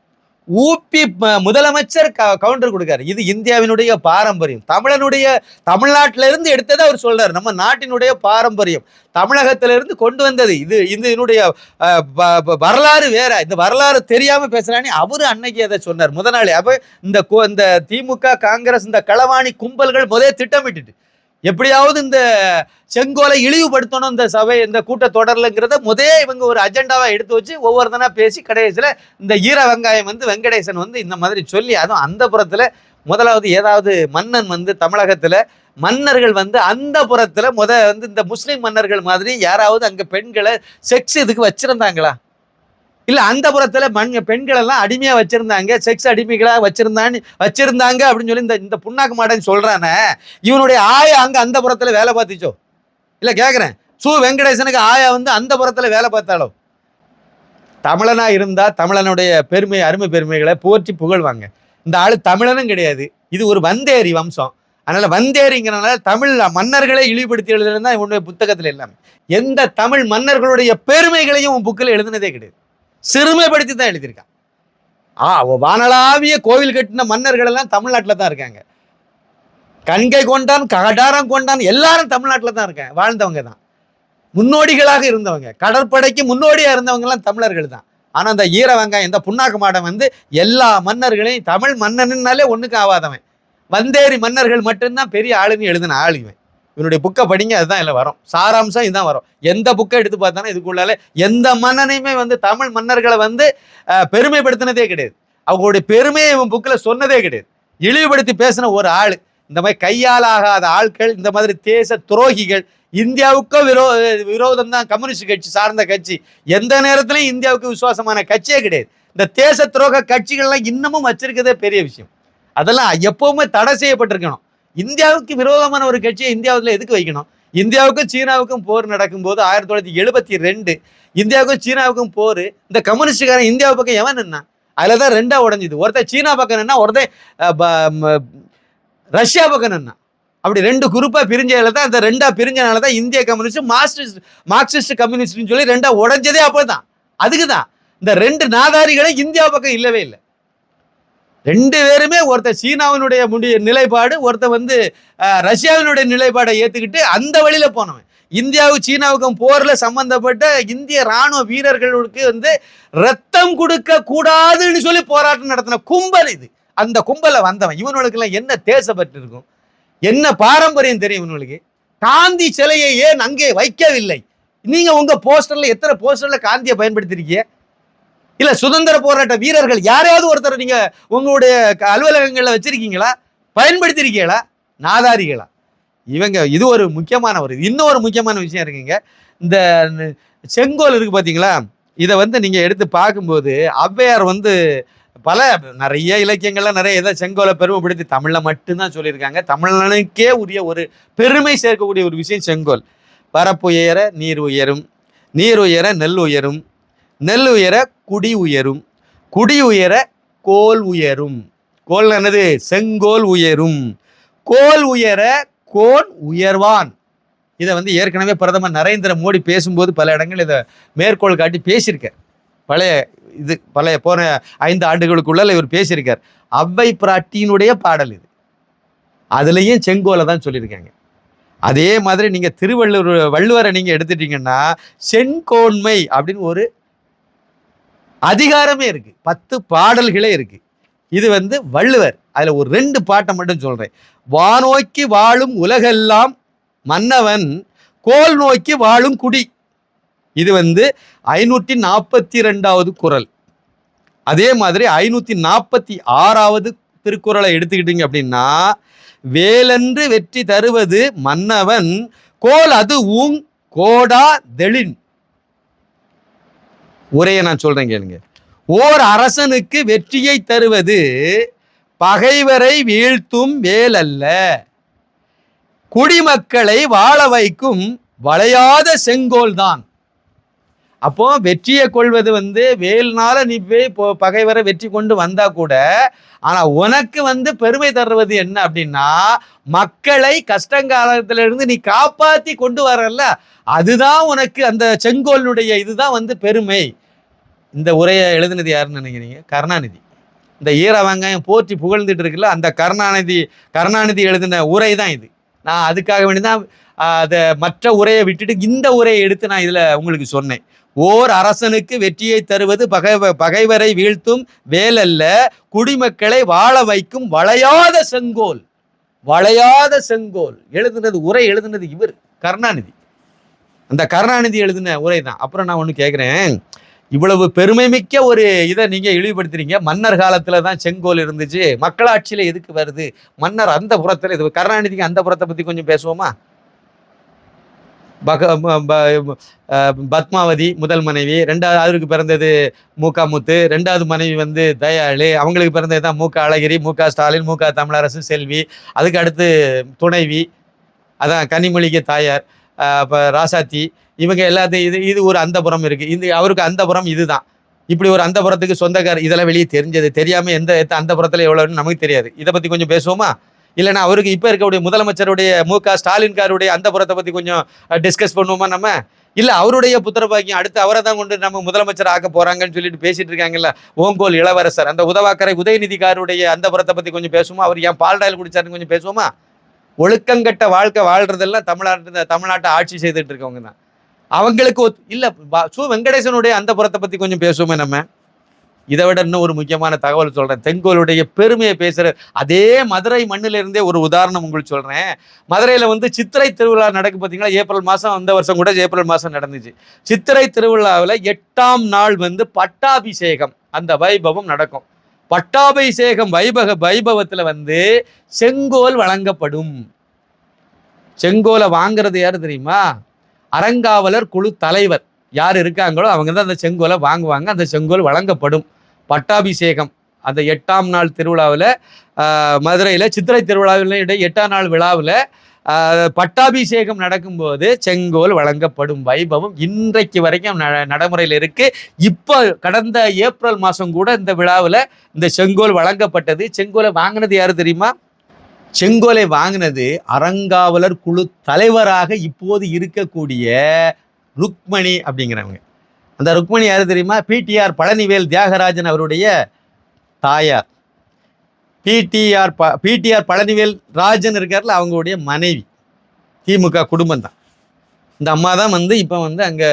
Speaker 1: ஊப்பி முதலமைச்சர் க கவுண்டர் கொடுக்காரு. இது இந்தியாவினுடைய பாரம்பரியம். தமிழனுடைய தமிழ்நாட்டிலிருந்து எடுத்ததை அவர் சொல்றாரு. நம்ம நாட்டினுடைய பாரம்பரியம். தமிழகத்திலிருந்து கொண்டு வந்தது. இது இந்த இதனுடைய வரலாறு வேற. இந்த வரலாறு தெரியாம பேசுறானே. அவரு அன்னைக்கு அதை சொன்னார். முதலாளி அப்ப இந்த கோ- இந்த திமுக காங்கிரஸ் இந்த களவாணி கும்பல்கள் முதலே திட்டமிட்டுட்டு எப்படியாவது இந்த செங்கோலை இழிவுபடுத்தணும் இந்த சபை இந்த கூட்டத்தொடர்லங்கிறத முதே இவங்க ஒரு அஜெண்டாவாக எடுத்து வச்சு ஒவ்வொருத்தனா பேசி கடைசியில் இந்த ஈர வெங்காயம் வந்து வெங்கடேசன் வந்து இந்த மாதிரி சொல்லி அதுவும் அந்த புறத்தில் முதலாவது ஏதாவது மன்னன் வந்து தமிழகத்தில் மன்னர்கள் வந்து அந்த புறத்தில் முத வந்து இந்த முஸ்லீம் மன்னர்கள் மாதிரி யாராவது அங்கே பெண்களை செக்ஸ் இதுக்கு வச்சுருந்தாங்களா? இல்ல அந்த புறத்துல மண் பெண்கள் எல்லாம் அடிமையா வச்சிருந்தாங்க செக்ஸ் அடிமைகளா வச்சுருந்தான்னு வச்சிருந்தாங்க அப்படின்னு சொல்லி இந்த இந்த புண்ணாக்கு மாட்டேன்னு சொல்றானே. இவனுடைய ஆயா அங்க அந்த புறத்துல வேலை பார்த்துச்சோ? இல்ல கேக்குறேன். சு. வெங்கடேசனுக்கு ஆயா வந்து அந்த புறத்துல வேலை பார்த்தாலோ தமிழனா இருந்தா தமிழனுடைய பெருமை அருமை பெருமைகளை போற்றி புகழ்வாங்க. இந்த ஆள் தமிழனும் கிடையாது. இது ஒரு வந்தேரி வம்சம். அதனால வந்தேரிங்கிறனால தமிழ் மன்னர்களை இழிவுபடுத்தி எழுதுறது தான் இவனுடைய புத்தகத்துல எல்லாமே. எந்த தமிழ் மன்னர்களுடைய பெருமைகளையும் உன் புக்கில் எழுதுனதே கிடையாது. சிறுமைப்படுத்தி தான் எழுதியிருக்கான் ஆ வானளாவிய கோவில் கட்டின மன்னர்கள் எல்லாம் தமிழ்நாட்டில் தான் இருக்காங்க. கண்கை கொண்டான் கடாரம் கொண்டான் எல்லாரும் தமிழ்நாட்டில் தான் இருக்காங்க. வாழ்ந்தவங்க தான். முன்னோடிகளாக இருந்தவங்க. கடற்படைக்கு முன்னோடியாக இருந்தவங்கெல்லாம் தமிழர்கள் தான். ஆனால் அந்த ஈர வெங்காயம் இந்த புண்ணாக்கு மாடம் வந்து எல்லா மன்னர்களையும் தமிழ் மன்னனுன்னாலே ஒன்றுக்கு ஆகாதவன். வந்தேரி மன்னர்கள் மட்டும்தான் பெரிய ஆளுன்னு எழுதின ஆள் இவனுடைய புக்கை படிங்க அதுதான் இதில் வரும். சாராம்சம் இதுதான் வரும். எந்த புக்கை எடுத்து பார்த்தாலும் இதுக்குள்ளால எந்த மன்னனையுமே வந்து தமிழ் மன்னர்களை வந்து பெருமைப்படுத்தினதே கிடையாது. அவங்களுடைய பெருமையை இவன் புக்கில் சொன்னதே கிடையாது. இழிவுபடுத்தி பேசின ஒரு ஆள் இந்த மாதிரி கையால் ஆகாத ஆட்கள் இந்த மாதிரி தேச துரோகிகள் இந்தியாவுக்கும் விரோ விரோதம் தான் கம்யூனிஸ்ட் கட்சி சார்ந்த கட்சி. எந்த நேரத்திலையும் இந்தியாவுக்கு விசுவாசமான கட்சியே கிடையாது. இந்த தேச துரோக கட்சிகள்லாம் இன்னமும் வச்சிருக்கதே பெரிய விஷயம். அதெல்லாம் எப்பவுமே தடை செய்யப்பட்டிருக்கணும். இந்தியாவுக்கு விரோதமான ஒரு கட்சியை இந்தியாவில் எதுக்கு வைக்கணும்? இந்தியாவுக்கும் சீனாவுக்கும் போர் நடக்கும்போது ஆயிரத்தி தொள்ளாயிரத்தி எழுபத்தி ரெண்டு இந்தியாவுக்கும் சீனாவுக்கும் போர். இந்த கம்யூனிஸ்டுக்காரன் இந்தியாவு பக்கம் எவன் நின்னான் அதில் தான் ரெண்டாக உடஞ்சிது. ஒருத்தர் சீனா பக்கம் நின்னா ஒருத்தன் ரஷ்யா பக்கம் நின்னான் அப்படி ரெண்டு குரூப்பாக பிரிஞ்சதில் தான் இந்த ரெண்டாக பிரிஞ்சனால தான் இந்திய கம்யூனிஸ்ட் மார்க்சிஸ்ட் மார்க்சிஸ்ட் கம்யூனிஸ்ட்னு சொல்லி ரெண்டாக உடஞ்சதே அப்போ தான் அதுக்கு தான் இந்த ரெண்டு நாதாரிகளும் இந்தியா பக்கம் இல்லவே இல்லை. ரெண்டு பேருமே ஒருத்தர் சீனாவினுடைய முடி நிலைப்பாடு ஒருத்தர் வந்து ரஷ்யாவினுடைய நிலைப்பாடை ஏற்றுக்கிட்டு அந்த வழியில் போனவன். இந்தியாவுக்கும் சீனாவுக்கும் போரில் சம்பந்தப்பட்ட இந்திய ராணுவ வீரர்களுக்கு வந்து ரத்தம் கொடுக்க கூடாதுன்னு சொல்லி போராட்டம் நடத்தின கும்பல் இது. அந்த கும்பலை வந்தவன். இவனுக்கெல்லாம் என்ன தேசப்பட்டு இருக்கும் என்ன பாரம்பரியம் தெரியும் இவனுக்கு காந்தி சிலையை ஏன் அங்கே வைக்கவில்லை? நீங்கள் உங்கள் போஸ்டரில் எத்தனை போஸ்டரில் காந்தியை பயன்படுத்திருக்கீங்க? இல்ல சுதந்திர போராட்ட வீரர்கள் யாரையாவது ஒருத்தர் நீங்க உங்களுடைய க- அலுவலகங்கள்ல வச்சிருக்கீங்களா? பயன்படுத்திருக்கீங்களா நாதாரிகளா? இவங்க இது ஒரு முக்கியமான ஒரு இன்னும் ஒரு முக்கியமான விஷயம் இருக்குங்க. இந்த செங்கோல் இருக்கு பாத்தீங்களா? இதை வந்து நீங்க எடுத்து பார்க்கும்போது ஔவையார் வந்து பல நிறைய இலக்கியங்கள்லாம் நிறைய இதை செங்கோலை பெருமைப்படுத்தி தமிழில் மட்டும்தான் சொல்லியிருக்காங்க. தமிழனுக்கே உரிய ஒரு பெருமை சேர்க்கக்கூடிய ஒரு விஷயம் செங்கோல். பரப்பு உயர நீர் உயரும் நீர் உயர நெல் உயரும் நெல் உயர குடி உயரும் குடி உயர கோல் உயரும். கோல் என்னது? செங்கோல் உயரும். கோல் உயர கோன் உயர்வான். இதை வந்து ஏற்கனவே பிரதமர் நரேந்திர மோடி பேசும்போது பல இடங்கள் இதை மேற்கோள் காட்டி பேசியிருக்கார். பழைய இது பழைய போன ஐந்து ஆண்டுகளுக்குள்ள இவர் பேசியிருக்கார். அவ்வை பிராட்டியினுடைய பாடல் இது. அதுலேயும் செங்கோலை தான் சொல்லியிருக்காங்க. அதே மாதிரி நீங்கள் திருவள்ளுவர் வள்ளுவரை நீங்கள் எடுத்துட்டீங்கன்னா செங்கோன்மை அப்படின்னு ஒரு அதிகாரமே இருக்கு. பத்து பாடல்களே இருக்கு. இது வந்து வள்ளுவர் அதில் ஒரு ரெண்டு பாட்டை மட்டும் சொல்றேன். வானோக்கி வாழும் உலகெல்லாம் மன்னவன் கோல் நோக்கி வாழும் குடி. இது வந்து ஐநூற்றி நாற்பத்தி ரெண்டாவது குறள் அதே மாதிரி ஐநூற்றி நாற்பத்தி ஆறாவது திருக்குறளை எடுத்துக்கிட்டீங்க அப்படின்னா வேலென்று வெற்றி தருவது மன்னவன் கோல் அது ஊங் கோடா தெளின். உரையை நான் சொல்கிறேன் கேளுங்க. ஓர் அரசனுக்கு வெற்றியை தருவது பகைவரை வீழ்த்தும் வேலல்ல. குடிமக்களை வாழ வைக்கும் வளையாத செங்கோல் தான் அப்போ வெற்றியை கொள்வது வந்து வேல்னால நீ போய் இப்போ பகைவரை வெற்றி கொண்டு வந்தா கூட ஆனா உனக்கு வந்து பெருமை தருவது என்ன அப்படின்னா மக்களை கஷ்டங்காலத்திலிருந்து நீ காப்பாத்தி கொண்டு வரல அதுதான் உனக்கு அந்த செங்கோலுடைய இதுதான் வந்து பெருமை. இந்த உரையை எழுதினது யாருன்னு நினைக்கிறீங்க? கருணாநிதி. இந்த ஈர வெங்காயம் போற்றி புகழ்ந்துட்டு இருக்குல்ல அந்த கருணாநிதி கருணாநிதி எழுதின உரை தான் இது. நான் அதுக்காக வேண்டி தான் அதை மற்ற உரையை விட்டுட்டு இந்த உரையை எடுத்து நான் இதில் உங்களுக்கு சொன்னேன். ஓர் அரசனுக்கு வெற்றியை தருவது பகைவ பகைவரை வீழ்த்தும் வேலல்ல. குடிமக்களை வாழ வைக்கும் வளையாத செங்கோல். வளையாத செங்கோல். எழுதுனது உரை எழுதுனது இவர் கருணாநிதி. அந்த கருணாநிதி எழுதின உரை தான் அப்புறம் நான் ஒன்று கேட்குறேன் இவ்வளவு பெருமை மிக்க ஒரு இதை நீங்கள் இழிவுபடுத்துறீங்க. மன்னர் காலத்தில் தான் செங்கோல் இருந்துச்சு. மக்களாட்சியில் எதுக்கு வருது? மன்னர் அந்த புறத்தில் இது கருணாநிதிக்கு அந்த புறத்தை பற்றி கொஞ்சம் பேசுவோமா? பக ப- பத்மாவதி முதல் மனைவி. ரெண்டாவது அவருக்கு பிறந்தது? மூகா முத்து ரெண்டாவது மனைவி வந்து தயாளு. அவங்களுக்கு பிறந்தது தான் மூகா அழகிரி மூகா ஸ்டாலின் மூகா தமிழரசு செல்வி. அதுக்கு அடுத்து துணைவி. அதான் கனிமொழிக்கு தாயார். இப்போ ராசாத்தி. இவங்க எல்லாத்தையும் இது இது ஒரு அந்தபுரம் இருக்குது இது அவருக்கு அந்தபுரம் இதுதான். இப்படி ஒரு அந்தபுரத்துக்கு சொந்தக்கார் இதெல்லாம் வெளியே தெரிஞ்சது. தெரியாமல் எந்த அந்தபுரத்தில் எவ்வளோன்னு நமக்கு தெரியாது. இதை பற்றி கொஞ்சம் பேசுவோமா? இல்லைனா அவருக்கு இப்போ இருக்கக்கூடிய முதலமைச்சருடைய மு க ஸ்டாலின்காருடைய அந்தபுரத்தை பற்றி கொஞ்சம் டிஸ்கஸ் பண்ணுவோமா நம்ம? இல்லை அவருடைய புத்திர பாக்கியம் அடுத்து அவரை தான் கொண்டு நம்ம முதலமைச்சர் ஆக்க போகிறாங்கன்னு சொல்லிட்டு பேசிட்டு இருக்காங்கல்ல ஓங்கோல் இளவரசர். அந்த உதவாக்கரை உதயநிதிக்காருடைய அந்தபுரத்தை பற்றி கொஞ்சம் பேசுவோமா? அவர் ஏன் பால் டாயில் குடிச்சாருன்னு கொஞ்சம் பேசுவோமா? ஒழுக்கங்கட்ட வாழ்க்கை வாழ்றதெல்லாம் தமிழ்நாட்டு தமிழ்நாட்டை ஆட்சி செய்துட்டு இருக்கவங்க தான் அவங்களுக்கு இல்லை பா- சு வெங்கடேசனுடைய அந்த புறத்தை பற்றி கொஞ்சம் பேசுவோமே நம்ம. இதை விட இன்னும் ஒரு முக்கியமான தகவல் சொல்கிறேன் தெங்கோலுடைய பெருமையை பேசுகிற அதே மதுரை மண்ணிலிருந்தே ஒரு உதாரணம் உங்களுக்கு சொல்கிறேன் மதுரையில் வந்து சித்திரை திருவிழா நடக்கு பார்த்தீங்களா ஏப்ரல் மாதம் அந்த வருஷம் கூட ஏப்ரல் மாதம் நடந்துச்சு. சித்திரை திருவிழாவில் எட்டாம் நாள் வந்து பட்டாபிஷேகம். அந்த வைபவம் நடக்கும். பட்டாபிஷேகம் வைபக வைபவத்தில் வந்து செங்கோல் வழங்கப்படும். செங்கோலை வாங்குறது யார் தெரியுமா? அறங்காவலர் குழு தலைவர். யார் இருக்காங்களோ அவங்க தான் அந்த செங்கோலை வாங்குவாங்க. அந்த செங்கோல் வழங்கப்படும். பட்டாபிஷேகம். அந்த எட்டாம் நாள் திருவிழாவில் மதுரையில் சித்திரை திருவிழாவில் எட்டாம் நாள் விழாவில் பட்டாபிஷேகம் நடக்கும்போது செங்கோல் வழங்கப்படும் வைபவம் இன்றைக்கு வரைக்கும் ந நடைமுறையில் இருக்கு. இப்போ கடந்த ஏப்ரல் மாதம் கூட இந்த விழாவில் இந்த செங்கோல் வழங்கப்பட்டது. செங்கோலை வாங்கினது யார் தெரியுமா? செங்கோலை வாங்கினது அறங்காவலர் குழு தலைவராக இப்போது இருக்கக்கூடிய ருக்மணி அப்படிங்கிறவங்க. அந்த ருக்மணி யார் தெரியுமா? பிடிஆர் பழனிவேல் தியாகராஜன் அவருடைய தாயார். பிடிஆர் ப பிடிஆர் பழனிவேல் ராஜன் இருக்கார்ல அவங்களுடைய மனைவி. திமுக குடும்பம் தான் இந்த அம்மா தான் வந்து இப்போ வந்து அங்கே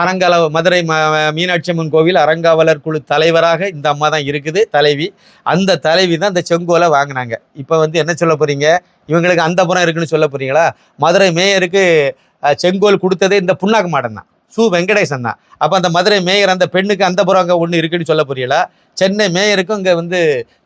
Speaker 1: அரங்கால மதுரை ம மீனாட்சி அம்மன் கோவில் அறங்காவலர் குழு தலைவராக இந்த அம்மா தான் இருக்குது தலைவி. அந்த தலைவி தான் இந்த செங்கோலை வாங்கினாங்க. இப்போ வந்து என்ன சொல்ல போகிறீங்க இவங்களுக்கு அந்த புறம் இருக்குன்னு சொல்ல போகிறீங்களா மதுரை மேயருக்கு செங்கோல் கொடுத்ததே இந்த புண்ணாக்கு மாடன் தான் சு வெங்கடேசன் தான். அப்போ அந்த மதுரை மேயர் அந்த பெண்ணுக்கு அந்த புறம் அங்கே ஒன்று இருக்குன்னு சொல்ல புரியல. சென்னை மேயருக்கும் இங்கே வந்து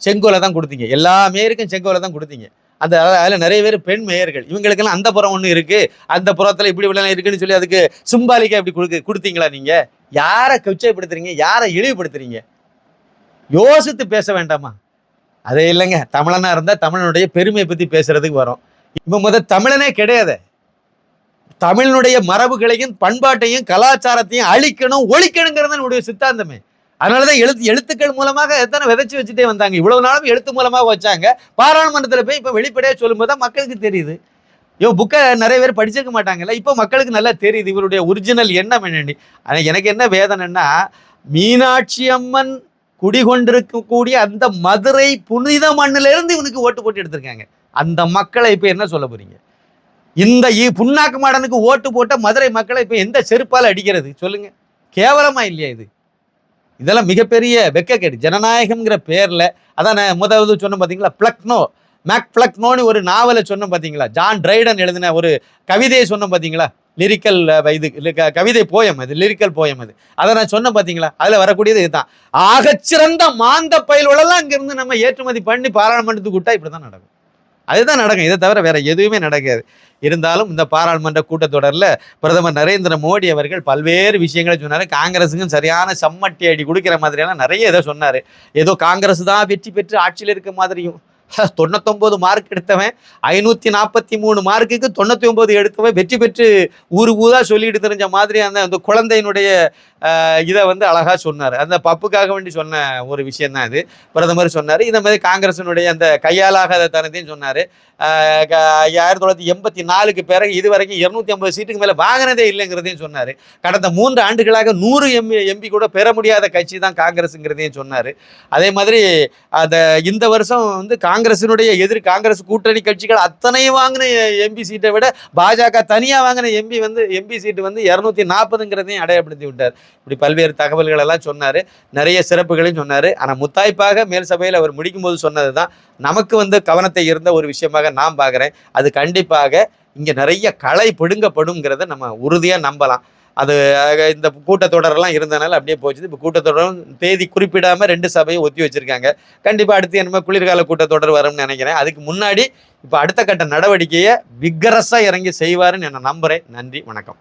Speaker 1: செங்கோலை தான் கொடுத்தீங்க. எல்லா மேயருக்கும் செங்கோலை தான் கொடுத்தீங்க. அந்த அதில் நிறைய பேர் பெண் மேயர்கள். இவங்களுக்கெல்லாம் அந்த புறம் ஒன்று இருக்குது அந்த புறத்தில் இப்படி இப்படிலாம் இருக்குன்னு சொல்லி அதுக்கு சிம்பாலிக்கா இப்படி கொடுக்கு கொடுத்தீங்களா நீங்கள் யாரை கொச்சைப்படுத்துறீங்க? யாரை இழிவுபடுத்துறீங்க? யோசித்து பேச வேண்டாமா? அதே இல்லைங்க. தமிழனாக இருந்தால் தமிழனுடைய பெருமையை பற்றி பேசுறதுக்கு வரும். இப்போ முத தமிழனே கிடையாது. தமிழனுடைய மரபுகளையும் பண்பாட்டையும் கலாச்சாரத்தையும் அழிக்கணும் ஒழிக்கணுங்கிறது என்னுடைய சித்தாந்தமே. அதனால தான் எழுத்து எழுத்துக்கள் மூலமாக எத்தனை விதைச்சி வச்சுட்டே வந்தாங்க. இவ்வளவு நாளும் எழுத்து மூலமாக வச்சாங்க. பாராளுமன்றத்தில் போய் இப்போ வெளிப்படையாக சொல்லும்போது தான் மக்களுக்கு தெரியுது. ஐயோ புக்கை நிறைய பேர் படிச்சிருக்க மாட்டாங்கல்ல. இப்போ மக்களுக்கு நல்லா தெரியுது. இவருடைய ஒரிஜினல் எண்ணம் என்னன்னு. ஆனால் எனக்கு என்ன வேதனைன்னா மீனாட்சி அம்மன் குடிகொண்டிருக்கக்கூடிய அந்த மதுரை புனித மண்ணிலிருந்து இவனுக்கு ஓட்டு போட்டு எடுத்திருக்காங்க. அந்த மக்களை இப்போ என்ன சொல்ல போறீங்க? இந்த இ- புண்ணாக்கு மாடனுக்கு ஓட்டு போட்ட மதுரை மக்களை இப்போ எந்த செருப்பால் அடிக்கிறது? சொல்லுங்க. கேவலமா இல்லையா இது? இதெல்லாம் மிகப்பெரிய வெக்கக்கேடு. ஜனநாயகம்ங்கிற பேரில் அதான் நான் முதல் சொன்னேன் பார்த்தீங்களா பிளக்னோ மேக் பிளக்னோன்னு ஒரு நாவலை சொன்னேன் பார்த்தீங்களா ஜான் ட்ரைடன் எழுதின ஒரு கவிதையை சொன்னேன் பார்த்தீங்களா லிரிக்கல் இது கவிதை போயம் அது லிரிக்கல் போயம் அது. அதை நான் சொன்னேன் பார்த்தீங்களா அதில் வரக்கூடியது இதுதான். ஆகச்சிறந்த மாந்த பயில்களெல்லாம் இங்கிருந்து நம்ம ஏற்றுமதி பண்ணி பாராளுமன்றத்துக்கு விட்டா இப்படிதான் நடக்கும். அதுதான் நடக்கும். இதை தவிர வேற எதுவுமே நடக்காது. இருந்தாலும் இந்த பாராளுமன்ற கூட்டத்தொடரில் பிரதமர் நரேந்திர மோடி அவர்கள் பல்வேறு விஷயங்களை சொன்னார். காங்கிரஸுக்கும் சரியான சம்மட்டி அடி கொடுக்கிற மாதிரியெல்லாம் நிறைய இதை சொன்னார். ஏதோ காங்கிரஸ் தான் வெற்றி பெற்று ஆட்சியில் இருக்க மாதிரியும். தொண்ணூத்தொம்பது மார்க் எடுத்தவன் ஐநூற்றி நாற்பத்தி மூணு மார்க்குக்கு தொண்ணூற்றி ஒம்பது எடுத்தவன் வெற்றி பெற்று ஊரு ஊதா சொல்லிட்டு தெரிஞ்ச மாதிரி அந்த அந்த குழந்தையினுடைய இதை வந்து அழகாக சொன்னார். அந்த பப்புக்காக வேண்டி சொன்ன ஒரு விஷயம் தான் இது. பிரதமர் சொன்னார். இந்த மாதிரி காங்கிரஸினுடைய அந்த கையாலாகாத தனத்தையும் சொன்னார். ஆயிரத்தி தொள்ளாயிரத்தி எண்பத்தி நாலுக்கு பிறகு இது வரைக்கும் இரநூத்தி ஐம்பது சீட்டுக்கு மேலே வாங்கினதே இல்லைங்கிறதையும் சொன்னார். கடந்த மூன்று ஆண்டுகளாக நூறு எம்பி எம்பி கூட பெற முடியாத கட்சி தான் காங்கிரஸுங்கிறதையும் சொன்னார். அதே மாதிரி அந்த இந்த வருஷம் வந்து காங்கிரசினுடைய எதிர் காங்கிரஸ் கூட்டணி கட்சிகள் அத்தனையும் வாங்கின எம்பி சீட்டை விட பாஜக தனியாக வாங்கின எம்பி வந்து எம்பி சீட்டு வந்து இரநூத்தி நாற்பதுங்கிறதையும் அடையப்படுத்தி விட்டார். இப்படி பல்வேறு தகவல்கள் எல்லாம் சொன்னார். நிறைய சிறப்புகளையும் சொன்னார். ஆனால் முத்தாய்ப்பாக மேல் சபையில் அவர் முடிக்கும்போது சொன்னது தான் நமக்கு வந்து கவனத்தை இருந்த ஒரு விஷயமாக நான் பார்க்குறேன். அது கண்டிப்பாக இங்கே நிறைய களை பிடுங்கப்படுங்கிறத நம்ம உறுதியாக நம்பலாம். அது இந்த கூட்டத்தொடரெல்லாம் இருந்தனால அப்படியே போச்சு. இப்போ கூட்டத்தொடரும் தேதி குறிப்பிடாமல் ரெண்டு சபையும் ஒத்தி வச்சுருக்காங்க. கண்டிப்பாக அடுத்து என்னமோ குளிர்கால கூட்டத்தொடர் வரும்னு நினைக்கிறேன். அதுக்கு முன்னாடி இப்போ அடுத்த கட்ட நடவடிக்கையை விக்கரஸாக இறங்கி செய்வாருன்னு நான் நம்புகிறேன் நன்றி வணக்கம்.